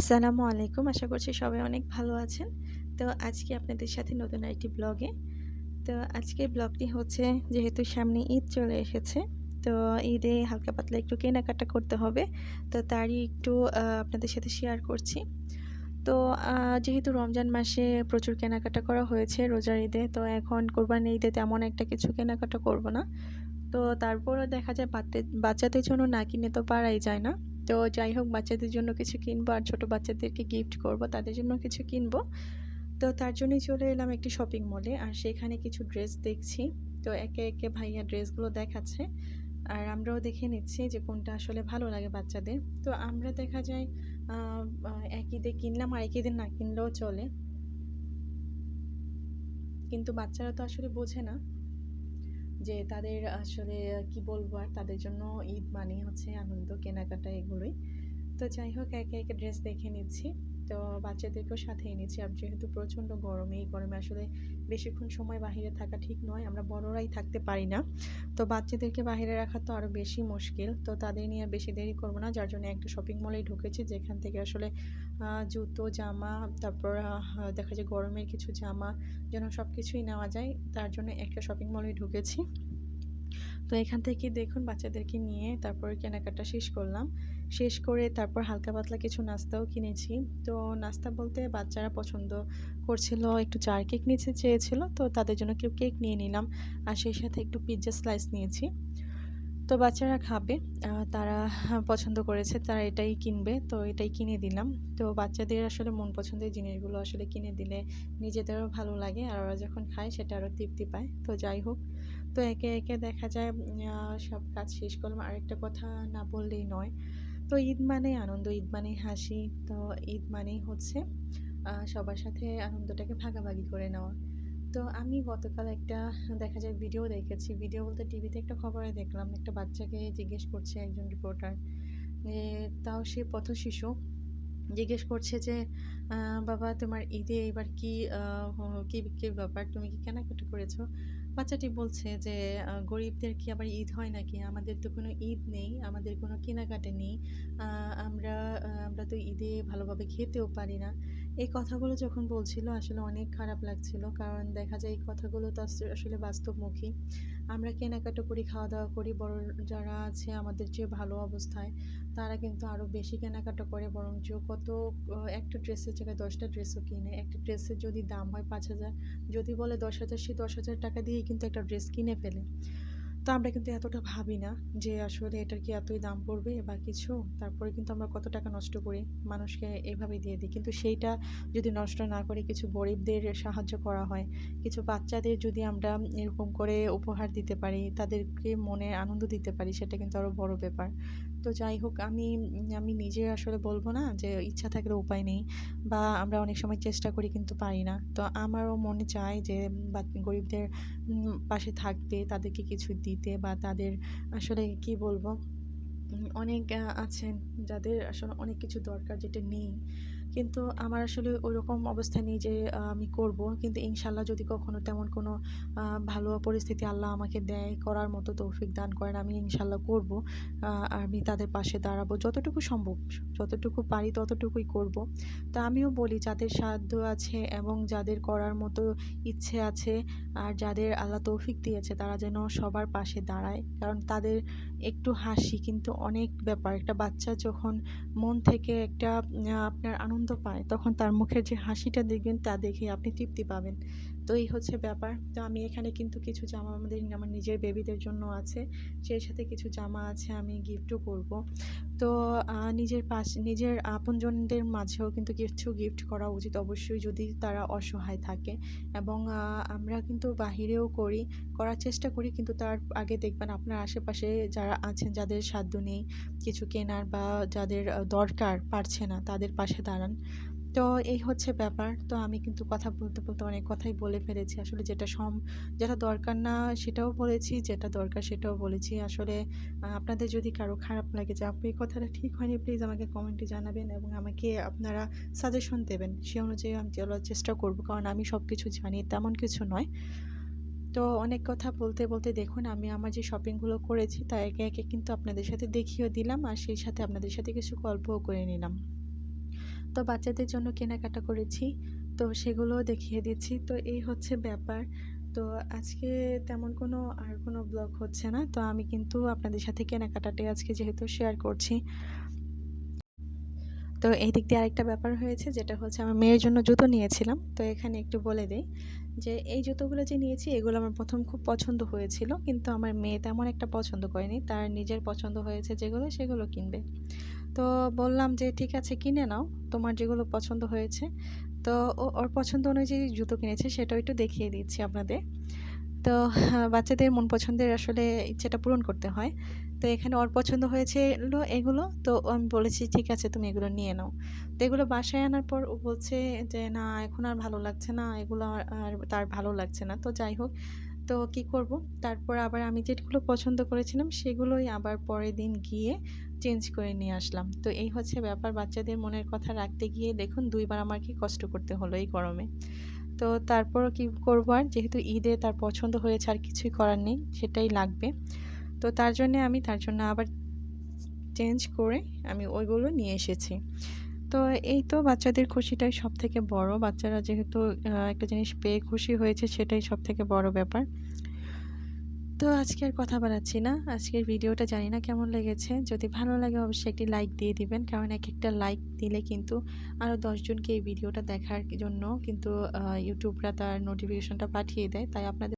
আসসালামু আলাইকুম। আশা করছি সবাই অনেক ভালো আছেন। তো আজকে আপনাদের সাথে নতুন আরেকটি ব্লগে। তো আজকের ব্লগটি হচ্ছে, যেহেতু সামনে ঈদ চলে এসেছে। তো ঈদে হালকা পাতলা একটু কেনাকাটা করতে হবে। তো তারই একটু আপনাদের সাথে শেয়ার করছি। তো যেহেতু রমজান মাসে প্রচুর কেনাকাটা করা হয়েছে রোজার ঈদে। তো এখন কোরবানির ঈদে তেমন একটা কিছু কেনাকাটা করব না। তো তারপরও দেখা যায় বাচ্চাদের জন্য না কিনে তো পারাই যায় না। তো যাই হোক বাচ্চাদের জন্য কিছু কিনবো আর ছোট বাচ্চাদেরকে গিফট করব। তাদের জন্য কিছু কিনবো। তো তার জন্যই চলে এলাম একটি শপিং মলে। আর সেখানে কিছু ড্রেস দেখছি। তো একে, একে ভাইয়া ড্রেসগুলো দেখাচ্ছে। আর আমরাও দেখে নিচ্ছি যে কোনটা আসলে ভালো লাগে বাচ্চাদের। তো আমরা দেখা যায় আ আ এক কিনলাম আর এক ঈদে না কিনলেও চলে। কিন্তু বাচ্চারা তো আসলে বোঝে না। যে তাদের আসলে কি বলব আর তাদের জন্য ঈদ মানেই হচ্ছে আনন্দ, কেনাকাটা এগুলোই। তো যাই হোক একে, একে ড্রেস দেখে নিচ্ছি। তো বাচ্চাদেরকেও সাথে এনেছি। আর যেহেতু প্রচণ্ড গরম, এই গরমে আসলে বেশিক্ষণ সময় বাহিরে থাকা ঠিক নয়। আমরা বড়রাই থাকতে পারি না। তো বাচ্চাদেরকে বাহিরে রাখা তো আরও বেশি মুশকিল। তো তাদের নিয়ে বেশি দেরি করব না। যার জন্য একটা শপিং মলেই ঢুকেছি যেখান থেকে আসলে জুতো, জামা তারপর দেখা যায় গরমের কিছু জামা যেন সব কিছুই নেওয়া যায়। তার জন্য একটা শপিং মলেই ঢুকেছি। তো এখান থেকে দেখুন বাচ্চাদেরকে নিয়ে তারপরে কেনাকাটা শেষ করলাম। শেষ করে তারপর হালকা পাতলা কিছু নাস্তাও কিনেছি। তো নাস্তা বলতে বাচ্চারা পছন্দ করছিল, একটু চার কেক নিচে চেয়েছিল। তো তাদের জন্য একটু কেক নিয়ে নিলাম। আর সেই সাথে একটু পিৎজা স্লাইস নিয়েছি। তো বাচ্চারা খাবে। তারা পছন্দ করেছে তারা এটাই কিনবে। তো এটাই কিনে দিলাম। তো বাচ্চাদের আসলে মন পছন্দের জিনিসগুলো আসলে কিনে দিলে নিজেদেরও ভালো লাগে। আর ওরা যখন খায় সেটা আরও তৃপ্তি পায়। তো যাই হোক। তো একে, একে দেখা যায় সব কাজ শেষ করলাম। আরেকটা কথা না বললেই নয়। তো ঈদ মানেই আনন্দ, ঈদ মানেই হাসি। তো ঈদ মানেই হচ্ছে সবার সাথে আনন্দটাকে ভাগাভাগি করে নেওয়া। তো আমি গতকাল একটা দেখা যায় ভিডিও দেখেছি। ভিডিও বলতে টিভিতে একটা খবরে দেখলাম। একটা বাচ্চাকে জিজ্ঞেস করছে একজন রিপোর্টার যে তাও সে পথশিশু জিজ্ঞেস করছে যে "বাবা তোমার ঈদে এবার কি কি, কি ব্যাপার? তুমি কি কেনাকাটা করেছ?" বাচ্চাটি বলছে যে "গরিবদের কি আবার ঈদ হয় নাকি? আমাদের তো কোনো ঈদ নেই, আমাদের কোনো কেনাকাটা নেই। আমরা আমরা তো ঈদে ভালোভাবে খেতেও পারি না।" এই কথাগুলো যখন বলছিল আসলে অনেক খারাপ লাগছিল। কারণ দেখা যায় এই কথাগুলো তো আস আসলে বাস্তবমুখী। আমরা কেনাকাটা করি, খাওয়া-দাওয়া করি। বড় যারা আছে আমাদের চেয়ে ভালো অবস্থায় তারা কিন্তু আরও বেশি কেনাকাটা করে বরঞ্চ কত একটা ড্রেসের জায়গায় দশটা ড্রেসও কিনে। একটা ড্রেসের যদি দাম হয় ৫,০০০ যদি বলে ১০,০০০ সে ১০,০০০ টাকা দিয়েই কিন্তু একটা ড্রেস কিনে ফেলে। তো আমরা কিন্তু এতটা ভাবি না যে আসলে এটার কি এতই দাম পড়বে বা কিছু। তারপরে কিন্তু আমরা কত টাকা নষ্ট করি। মানুষকে এভাবে দিয়ে দিই। কিন্তু সেইটা যদি নষ্ট না করে কিছু গরিবদের সাহায্য করা হয়, কিছু বাচ্চাদের যদি আমরা এরকম করে উপহার দিতে পারি, তাদেরকে মনে আনন্দ দিতে পারি সেটা কিন্তু আরও বড় ব্যাপার। তো যাই হোক আমি আমি নিজে আসলে বলব না যে ইচ্ছা থাকলে উপায় নেই বা আমরা অনেক সময় চেষ্টা করি কিন্তু পারি না। তো আমারও মনে চায় যে গরিবদের পাশে থাকতে, তাদেরকে কিছু দিতে বা তাদের আসলে কি বলব? অনেক আছেন যাদের আসলে অনেক কিছু দরকার যেটা নেই। কিন্তু আমার আসলে ওইরকম অবস্থা নেই যে আমি করব। কিন্তু ইনশাল্লাহ যদি কখনো তেমন কোনো ভালো পরিস্থিতি আল্লাহ আমাকে দেয়, করার মতো তৌফিক দান করেন, আমি ইনশাল্লাহ করব। আমি তাদের পাশে দাঁড়াবো যতটুকু সম্ভব। যতটুকু পারি ততটুকুই করব। তা আমিও বলি যাদের সাধ্য আছে এবং যাদের করার মতো ইচ্ছে আছে আর যাদের আল্লাহ তৌফিক দিয়েছে তারা যেন সবার পাশে দাঁড়ায়। কারণ তাদের একটু হাসি কিন্তু অনেক ব্যাপার। একটা বাচ্চা যখন মন থেকে একটা আপনার আনন্দ পায়, তখন তার মুখের যে হাসিটা দেখবেন তা দেখে আপনি তৃপ্তি পাবেন। তো এই হচ্ছে ব্যাপার। তো আমি এখানে কিন্তু কিছু জামা আমাদের আমার নিজের বেবিদের জন্য আছে। সেই সাথে কিছু জামা আছে আমি গিফটও করব। তো নিজের পাশ নিজের আপনজনদের মাঝেও কিন্তু কিছু গিফট করা উচিত অবশ্যই যদি তারা অসহায় থাকে এবং আমরা কিন্তু বাহিরেও করি, করার চেষ্টা করি কিন্তু তার আগে দেখবেন আপনার আশেপাশে যারা আছেন যাদের সাধ্য নেই কিছু কেনার বা যাদের দরকার পারছে না তাদের পাশে দাঁড়ান। তো এই হচ্ছে ব্যাপার। তো আমি কিন্তু কথা বলতে, বলতে অনেক কথাই বলে ফেলেছি। আসলে যেটা সম যেটা দরকার না সেটাও বলেছি, যেটা দরকার সেটাও বলেছি। আসলে আপনাদের যদি কারও খারাপ লাগে যে আপনি কথাটা ঠিক হয়নি প্লিজ আমাকে কমেন্টে জানাবেন এবং আমাকে আপনারা সাজেশন দেবেন। সে অনুযায়ী আমি চলার চেষ্টা করব। কারণ আমি সব কিছু জানি তেমন কিছু নয়। তো অনেক কথা বলতে, বলতে দেখুন আমি আমার যে শপিংগুলো করেছি তা একে, একে কিন্তু আপনাদের সাথে দেখিয়েও দিলাম আর সেই সাথে আপনাদের সাথে কিছু গল্পও করে নিলাম। তো বাচ্চাদের জন্য কেনাকাটা করেছি। তো সেগুলোও দেখিয়ে দিচ্ছি। তো এই হচ্ছে ব্যাপার। তো আজকে তেমন কোনো আর কোনো ব্লগ হচ্ছে না। তো আমি কিন্তু আপনাদের সাথে কেনাকাটাটাই আজকে যেহেতু শেয়ার করছি। তো এই দিক দিয়ে আরেকটা ব্যাপার হয়েছে, যেটা হচ্ছে আমার মেয়ের জন্য জুতো নিয়েছিলাম। তো এখানে একটু বলে দিই যে এই জুতোগুলো যে নিয়েছি, এগুলো আমার প্রথম খুব পছন্দ হয়েছিল। কিন্তু আমার মেয়ে তেমন একটা পছন্দ করেনি। তার নিজের পছন্দ হয়েছে যেগুলো, সেগুলো কিনবে। তো বললাম যে, ঠিক আছে, কিনে নাও। তোমার যেগুলো পছন্দ হয়েছে। তো ওর পছন্দ অনুযায়ী জুতো কিনেছে, সেটাও একটু দেখিয়ে দিচ্ছি আপনাদের। তো বাচ্চাদের মন পছন্দের আসলে ইচ্ছেটা পূরণ করতে হয়। তো এখানে ওর পছন্দ হয়েছে এলো এগুলো। তো আমি বলেছি, ঠিক আছে, তুমি এগুলো নিয়ে নাও। তো এগুলো বাসায় আনার পর ও বলছে যে, না, এখন আর ভালো লাগছে না। এগুলো আর তার ভালো লাগছে না। তো যাই হোক তো কি করব? তারপর আবার আমি যেগুলো পছন্দ করেছিলাম, সেগুলোই আবার পরের দিন গিয়ে চেঞ্জ করে নিয়ে আসলাম। তো এই হচ্ছে ব্যাপার, বাচ্চাদের মনের কথা রাখতে গিয়ে দেখুন দুইবার আমার কি কষ্ট করতে হলো এই গরমে। তো তারপর কি করব আর? যেহেতু ঈদে তার পছন্দ হয়েছে, আর কিছুই করার নেই, সেটাই লাগবে। তো তার জন্য আমি তার জন্য আবার চেঞ্জ করে আমি ওইগুলো নিয়ে এসেছি। তো এই তো বাচ্চাদের খুশিটাই সব থেকে বড়। বাচ্চারা যেহেতু একটা জিনিস পেয়ে খুশি হয়েছে সেটাই সব থেকে বড় ব্যাপার। তো আজকে আর কথা বাড়াচ্ছি না। আজকের ভিডিওটা জানি না কেমন লেগেছে। যদি ভালো লাগে অবশ্যই একটি লাইক দিয়ে দিবেন। কারণ এক একটা লাইক দিলে কিন্তু আরও দশজনকে এই ভিডিওটা দেখার জন্য কিন্তু ইউটিউবরা তার নোটিফিকেশনটা পাঠিয়ে দেয়। তাই আপনাদের